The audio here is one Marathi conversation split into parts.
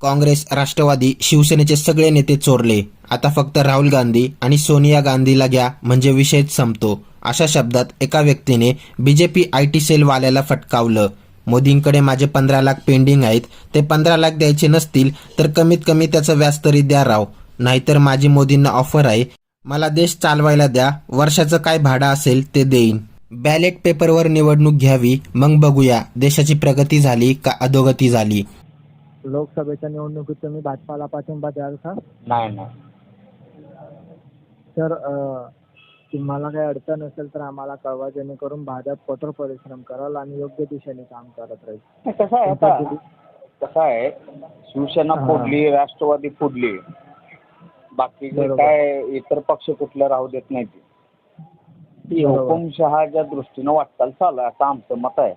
काँग्रेस राष्ट्रवादी शिवसेनेचे सगळे नेते चोरले. आता फक्त राहुल गांधी आणि सोनिया गांधीला घ्या म्हणजे विषयच संपतो. अशा शब्दात एका व्यक्तीने बीजेपी आय टी सेलवाल्याला फटकावलं. मोदींकडे माझे पंधरा लाख पेंडिंग आहेत ते पंधरा लाख द्यायचे नसतील तर कमीत कमी त्याचं व्याज तरी द्या राव. नाहीतर माझी मोदींना ऑफर आहे मला देश चालवायला द्या वर्षाचं काय भाडं असेल ते देईन. बॅलेट पेपरवर निवडणूक घ्यावी मग बघूया देशाची प्रगती झाली का अधोगती झाली. लोकसभेच्या निवडणुकीत तुम्ही भाजपाला पाठिंबा द्याल का? नाही नाही. तर अं, तुम्हाला काही अडचण असेल तर आम्हाला कळवा जेणेकरून भाजप कठोर परिश्रम कराल आणि योग्य दिशेने काम करत राहील. कसं आहे आता? कसं आहे शिवसेना हा. फोडली राष्ट्रवादी फोडली. बाकीचे बरोबर. काय इतर पक्ष कुठलं राहू देत नाही ती ती बरोबर. हुकुमशहाच्या दृष्टीनं वाटचाल चालू आहे असं आमचं मत आहे.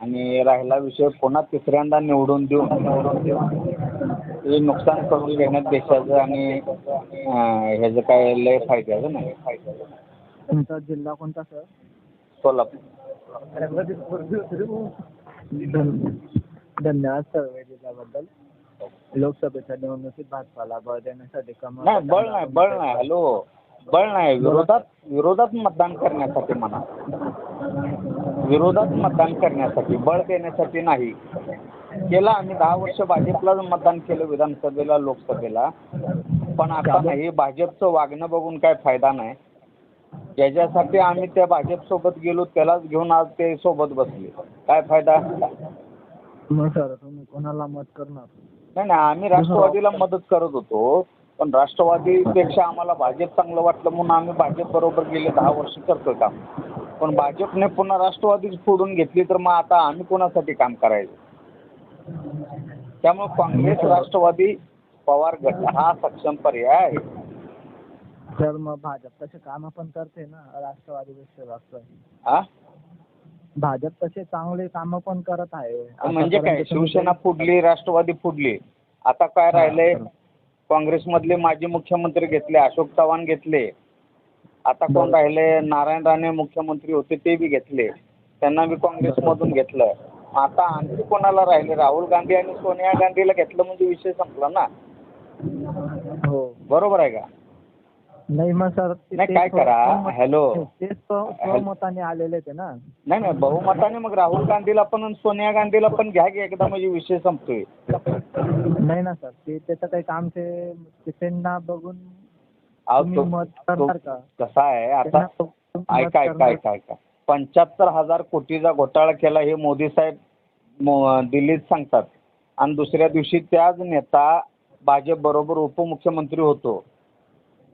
आणि राहिला विषय पुन्हा तिसऱ्यांदा निवडून देऊन. हे नुकसान करून घेण्यात देशाचं आणि ह्याचं काय लय फायद्याचं नाही. तुमचा जिल्हा कोणता सर? सोलापूर. धन- धन्यवाद सर वेळ दिल्याबद्दल लोकसभेच्या निवडणुकीत भाजपाला बळ देण्यासाठी कमळ नाही बळ नाही बळ नाही. हॅलो बळ नाही. विरोधात विरोधात मतदान करण्यासाठी म्हणा. विरोधात मतदान करण्यासाठी बळ देण्यासाठी नाही. केलं आम्ही दहा वर्ष भाजपलाच मतदान केलं विधानसभेला लोकसभेला. पण आता नाही भाजपचं वागणं बघून काय फायदा नाही. ज्याच्यासाठी आम्ही त्या भाजपसोबत गेलो त्यालाच घेऊन आज ते सोबत बसले. काय फायदा? मग सर तुम्ही कोणाला मत करणार? नाही नाही आम्ही राष्ट्रवादीला मदत करत होतो. पण राष्ट्रवादीपेक्षा आम्हाला भाजप चांगलं वाटलं म्हणून आम्ही भाजप बरोबर गेले दहा वर्ष करतोय काम. पण भाजपने पुन्हा राष्ट्रवादीच फोडून घेतली तर मग आता आम्ही कोणासाठी काम करायचं? त्यामुळे काँग्रेस राष्ट्रवादी पवार गट हा सक्षम पर्याय आहे. तर मग भाजप तसे कामं पण करते ना राष्ट्रवादीपेक्षा जास्त. हा भाजप तसे चांगले कामं पण करत आहे. म्हणजे काय? शिवसेना फुडली राष्ट्रवादी फुडली आता काय राहिलंय? काँग्रेसमधले माजी मुख्यमंत्री घेतले अशोक चव्हाण घेतले. आता कोण. राहिले? नारायण राणे मुख्यमंत्री होते ते बी घेतले. त्यांना बी काँग्रेसमधून घेतलं. आता आणखी कोणाला राहिले? राहुल गांधी आणि सोनिया गांधीला घेतलं म्हणजे विषय संपला ना. हो. बरोबर आहे का? नाही मग सर ते- नाही, ते काय स्व- करा, स्वमत- हॅलो. ते स्व- स्वमताने आलेले ते ना. नाही नाही बहुमताने मग राहुल गांधीला पण आणि सोनिया गांधीला पण घ्या की एकदा म्हणजे विषय संपतोय. नाही ना सर ते त्याचं काही काम ते ते त्यांना बघून कसा आहे? आता ऐका ऐका ऐका ऐका. पंच्याहत्तर हजार कोटीचा घोटाळा केला हे मोदी साहेब दिल्लीत सांगतात. आणि दुसऱ्या दिवशी त्याच नेता भाजप बरोबर उपमुख्यमंत्री होतो.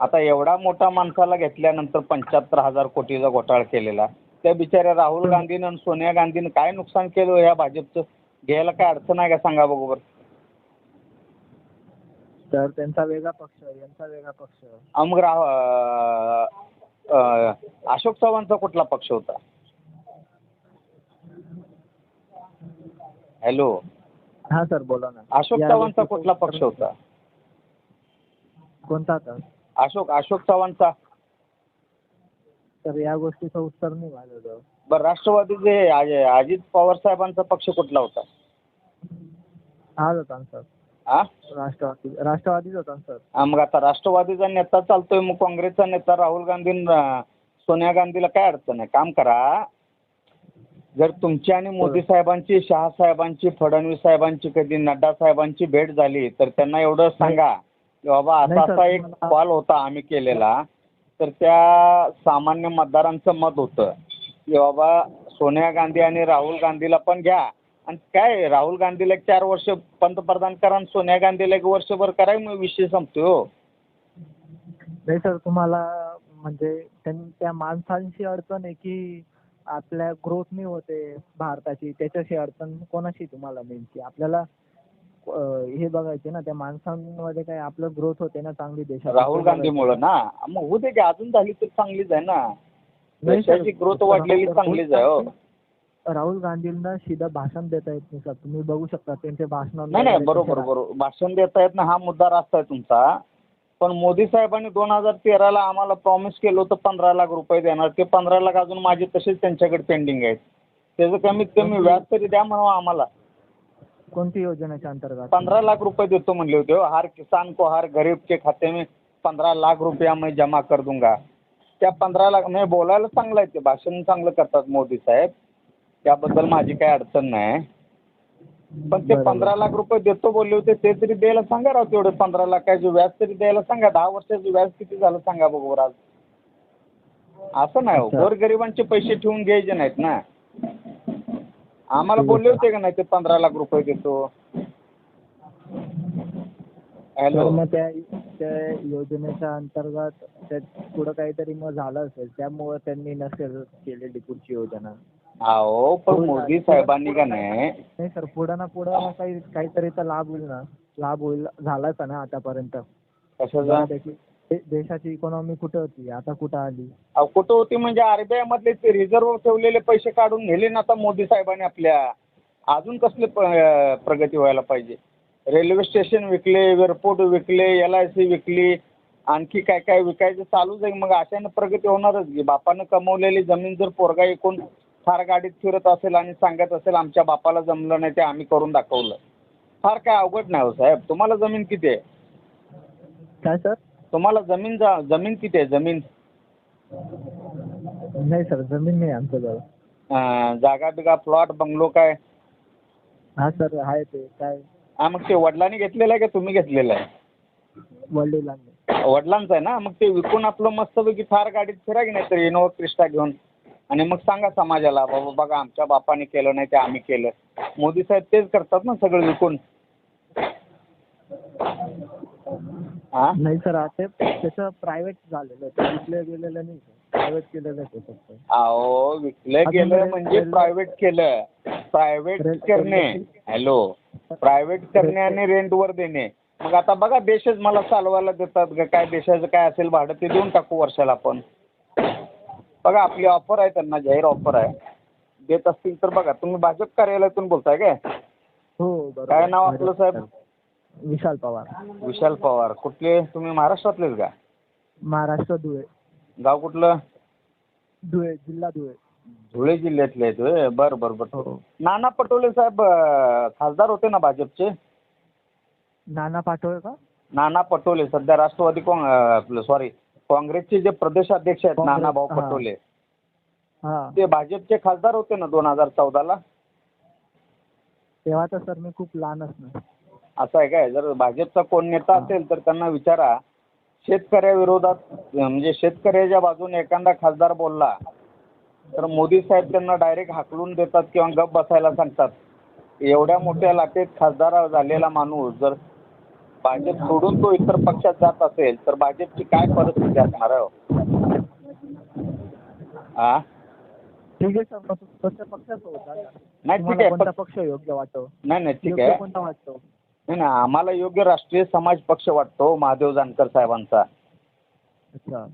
आता एवढा मोठा माणसाला घेतल्यानंतर पंच्याहत्तर हजार कोटीचा घोटाळा केलेला. त्या बिचाऱ्या राहुल गांधीनं आणि सोनिया गांधीनं काय नुकसान केलं ह्या भाजपचं? घ्यायला काय अडचण आहे का सांगा बरोबर तर त्यांचा वेगळा पक्ष यांचा वेगळा पक्ष. अहो, मग राह अं, अशोक चव्हाणचा कुठला पक्ष होता? हॅलो. हा सर बोला ना. अशोक चव्हाणचा कुठला पक्ष होता? कोणता तर अशोक अशोक चव्हाणचा. तर या गोष्टीचं उत्तर नाही माझ्याजवळ. बरं राष्ट्रवादीचे अज- अजित पवार साहेबांचा पक्ष कुठला होता? हाच होता ना सर राष्ट्रवादी राष्ट्रवादीच होता ना सर. हा, मग आता राष्ट्रवादीचा नेता चालतोय मग काँग्रेसचा नेता राहुल गांधी न, सोनिया गांधीला काय अडचण आहे? काम करा. जर तुमची आणि मोदी साहेबांची शहा साहेबांची फडणवीस साहेबांची कधी नड्डा साहेबांची भेट झाली तर त्यांना एवढं सांगा की बाबा असा असा एक कॉल होता आम्ही केलेला तर त्या सामान्य मतदारांचं मत होतं की बाबा सोनिया गांधी आणि राहुल गांधीला पण घ्या. आणि काय राहुल गांधीला एक चार वर्ष पंतप्रधान करा आणि सोनिया गांधीला एक वर्षभर करा मग विषय संपतोय हो. नाही सर तुम्हाला म्हणजे त्यां- त्या माणसांची अडचण आहे की आपल्या ग्रोथ नाही होते भारताची त्याच्याशी अडचण कोणाशी तुम्हाला नेमकी? आपल्याला अं, हे बघायचे ना त्या माणसांमध्ये काय आपलं ग्रोथ होते ना चांगली देशात? राहुल गांधीमुळं ना? मग होऊ दे की अजून झाली तर चांगलीच आहे ना. देशाची ग्रोथ वाढलेली चांगलीच आहे हो. राहुल गांधींना सीधा भाषण देता येत नाही सर. तुम्ही बघू शकता त्यांचे भाषण नाही नाही बरोबर बरोबर. भाषण देता येत ना हा मुद्दा रास्त आहे तुमचा. पण मोदी साहेबांनी दोन हजार तेराला आम्हाला प्रॉमिस केलं होतं पंधरा लाख रुपये देणार. ते पंधरा लाख अजून माझे तसेच त्यांच्याकडे पेंडिंग आहेत. त्याचं कमीत कमी व्याज तरी द्या म्हणावं आम्हाला. कोणती योजनेच्या अंतर्गत? पंद्रह लाख रुपए देतो म्हणले होते हो. हर किसान को हर गरीब के खाते में पंधरा लाख रुपया मैं जमा कर दूंगा. त्या पंधरा लाख म्हणजे बोलायला चांगलं आहे ते. भाषण चांगलं करतात मोदी साहेब. त्याबद्दल माझी काही अडचण नाही. पण ते. पंधरा लाख रुपये देतो बोलले होते ते तरी द्यायला सांगा राव तेवढे. पंधरा लाखाचे व्याज तरी द्यायला सांगा. दहा वर्षाचं व्याज किती झालं सांगा बघू आज असं नाही हो. गोरगरिबांचे पैसे ठेवून घ्यायचे नाहीत ना. आम्हाला बोलले होते का नाही ते पंधरा लाख रुपये देतो. हॅलो. मग त्या त्या योजनेच्या अंतर्गत पुढं काहीतरी मग झालं असेल. त्यामुळं त्यांनी नसेल केलेली पुढची योजना. अहो पण मोदी साहेबांनी का नाही? नाही सर पुढं ना पुढं काही काहीतरी तर लाभ होईल ना. लाभ होईल झालाच ना आतापर्यंत. कशाचा? त्याची दे- देशाची इकॉनॉमी कुठं होती? आता कुठं आली? अहो कुठं होती म्हणजे आरबीआय मधले ते रिझर्व्ह ठेवलेले पैसे काढून नेले ना आता मोदी साहेबांनी आपल्या. अजून कसले प- प्रगती व्हायला पाहिजे? रेल्वे स्टेशन विकले एअरपोर्ट विकले एल आय सी विकली आणखी काय काय विकायचं चालूच आहे मग अशानं प्रगती होणारच की. बापानं कमवलेली जमीन जर पोरगा एकूण फार गाडीत फिरत असेल आणि सांगत असेल आमच्या बापाला जमलं नाही ते आम्ही करून दाखवलं. फार काय अवघड नाही हो साहेब. तुम्हाला जमीन किती आहे? काय सर? तुम्हाला जमीन जा जमीन किती आहे? जमीन? नाही सर जमीन नाही आमच्याजवळ अं, जागा बिगा प्लॉट बंगलो काय? हा सर आहे ते काय? हा मग ते वडिलांनी घेतलेलं आहे का तुम्ही घेतलेलं आहे? वडिलांनी. वडिलांचं आहे ना? मग ते विकून आपलं मस्तपैकी थार गाडीत फिरा की नाही तर इनोवा क्रिस्टा घेऊन. आणि मग सांगा समाजाला बाबा बघा आमच्या बापाने केलं नाही ते आम्ही केलं. मोदी साहेब तेच करतात ना सगळं विकून. हा नाही सर आता त्याचं प्रायव्हेट झालेलं आहे. ते विकलं गेलेलं नाही प्रायव्हेट केलेलं आहे ते फक्त. अहो विकलं गेलं म्हणजे प्रायव्हेट केलं. प्रायव्हेट करणे. हॅलो प्रायव्हेट करणे आणि रेंटवर देणे. मग आता बघा देशच मला चालवायला देतात. का काय देशाचं काय असेल भाडं ते देऊन टाकू वर्षाला आपण. बघा आपली ऑफर आहे त्यांना जाहीर ऑफर आहे. देत असतील तर बघा तुम्ही भाजप कार्यालयातून बोलताय काय? हो बरोबर. काय नाव आपलं साहेब? विशाल पवार. विशाल पवार. कुठले? तुम्ही महाराष्ट्रातलेच का? महाराष्ट्र धुळे. गाव कुठलं? धुळे जिल्हा धुळे. धुळे जिल्ह्यातले आहेत होय. बरं बरं बरं. हो. नाना पटोले साहेब अं, खासदार होते ना भाजपचे? नाना पाटोळे का? नाना पटोले सध्या राष्ट्रवादी काँग अं, आपलं सॉरी काँग्रेसचे जे प्रदेशाध्यक्ष आहेत काँग्रेस, नाना भाऊ हा. पटोले. हा. ते भाजपचे खासदार होते ना दोन हजार चौदाला? तेव्हा तर सर मी खूप लहानच ना. असं आहे काय? जर भाजपचा कोण नेता असेल तर त्यांना विचारा. शेतकऱ्याविरोधात म्हणजे शेतकऱ्याच्या बाजूने एखादा खासदार बोलला तर मोदी साहेब त्यांना डायरेक्ट हाकलून देतात किंवा गप बसायला सांगतात. एवढ्या मोठ्या लाटेत खासदार झालेला माणूस जर भाजप सोडून तो इतर पक्षात जात असेल तर भाजपची काय परिस्थिती असणार आहे? हा ठीक आहे सर मग कोणत्या पक्षाचं होता नाही ठीक तुम्हाला आहे कोणता पण- पक्ष योग्य वाटतो? नाही नाही ठीक योग्य आहे. कोणता वाटतो? नाही नाही आम्हाला योग्य राष्ट्रीय समाज पक्ष वाटतो महादेव जानकर साहेबांचा. अच्छा.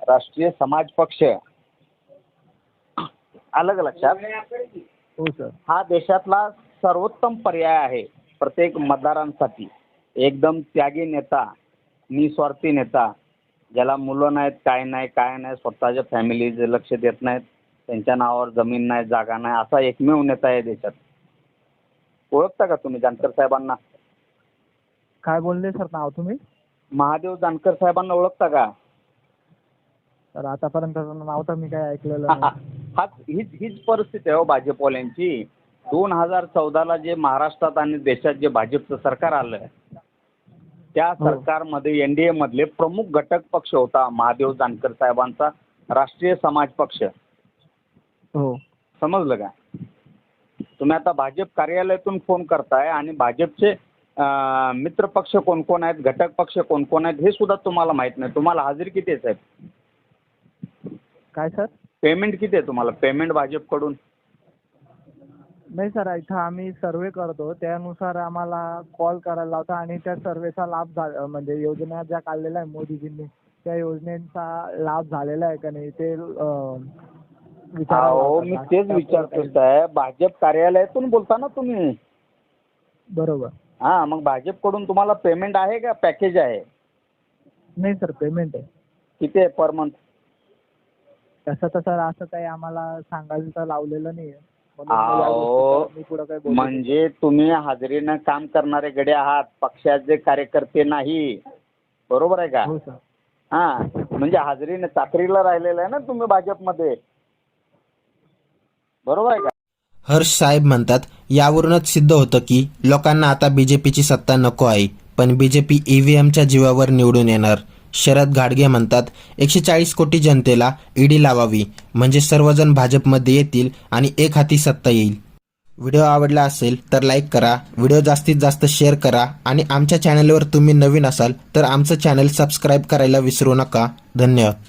राष्ट्रीय समाज पक्ष. अलग लक्षात? हो सर. हा देशातला सर्वोत्तम पर्याय आहे प्रत्येक मतदारांसाठी. एकदम त्यागी नेता निस्वार्थी नेता ज्याला मुलं नाहीत काय नाही काय नाही स्वतःच्या फॅमिलीज लक्ष देत नाहीत त्यांच्या नावावर जमीन नाही जागा नाही असा एकमेव नेता आहे देशात. ओळखता का तुम्ही जानकर साहेबांना? काय बोलले सर नाव तुम्ही? महादेव जानकर साहेबांना ओळखता का? तर आतापर्यंत नाव तर मी काय ऐकलेलं नाही. हाच हीच हीच परिस्थिती आहे हो भाजपवाल्यांची. दोन हजार चौदाला जे महाराष्ट्रात आणि देशात जे भाजपचं सरकार आलं त्या हो. सरकारमध्ये एन डी एमधले प्रमुख घटक पक्ष होता महादेव जानकर साहेबांचा राष्ट्रीय समाज पक्ष. हो. समजलं का? तुम्ही आता भाजप कार्यालयातून फोन करताय आणि भाजपचे मित्र पक्ष कोण कोण आहेत घटक पक्ष कोण कोण आहेत हे सुद्धा तुम्हाला माहीत नाही. तुम्हाला हजेरी किती आहे साहेब? काय सर? पेमेंट किती आहे तुम्हाला? पेमेंट भाजपकडून? नाही सर इथं आम्ही सर्वे करतो. त्यानुसार आम्हाला कॉल करायला लावता आणि त्या सर्वेचा लाभ झा म्हणजे योजना ज्या काढलेल्या आहे मोदीजींनी त्या योजनेचा लाभ झालेला आहे का नाही ते अं, विचारायला अहो लावतात. मी तेच विचारतो साहेब भाजप कार्यालयातून बोलता ना तुम्ही? बरोबर. हां मग भाजपकडून तुम्हाला पेमेंट आहे का? पॅकेज आहे? नाही सर पेमेंट आहे. किती आहे पर मंथ तसं तर सर असं काही आम्हाला सांगायला तर लावलेलं नाही आहे अहो, म्हणजे तुम्ही हाजरीनं काम करणारे गडे आहात पक्षाचे कार्यकर्ते नाही. बरोबर आहे का. हो सर. हां म्हणजे हाजरीनं चाकरीला राहिलेलं आहे ना तुम्ही भाजपमध्ये? बरोबर आहे का? हर्ष साहेब म्हणतात यावरूनच सिद्ध होतं की लोकांना आता बीजेपीची सत्ता नको आहे पण बीजेपी ईव्हीएमच्या जीवावर निवडून येणार. शरद घाडगे म्हणतात एकशे चाळीस कोटी जनतेला ईडी लावावी म्हणजे सर्वजण भाजपमध्ये येतील आणि एक हाती सत्ता येईल. व्हिडिओ आवडला असेल तर लाईक करा व्हिडिओ जास्तीत जास्त शेअर करा आणि आमच्या चॅनलवर तुम्ही नवीन असाल तर आमचं चॅनल सबस्क्राईब करायला विसरू नका. धन्यवाद.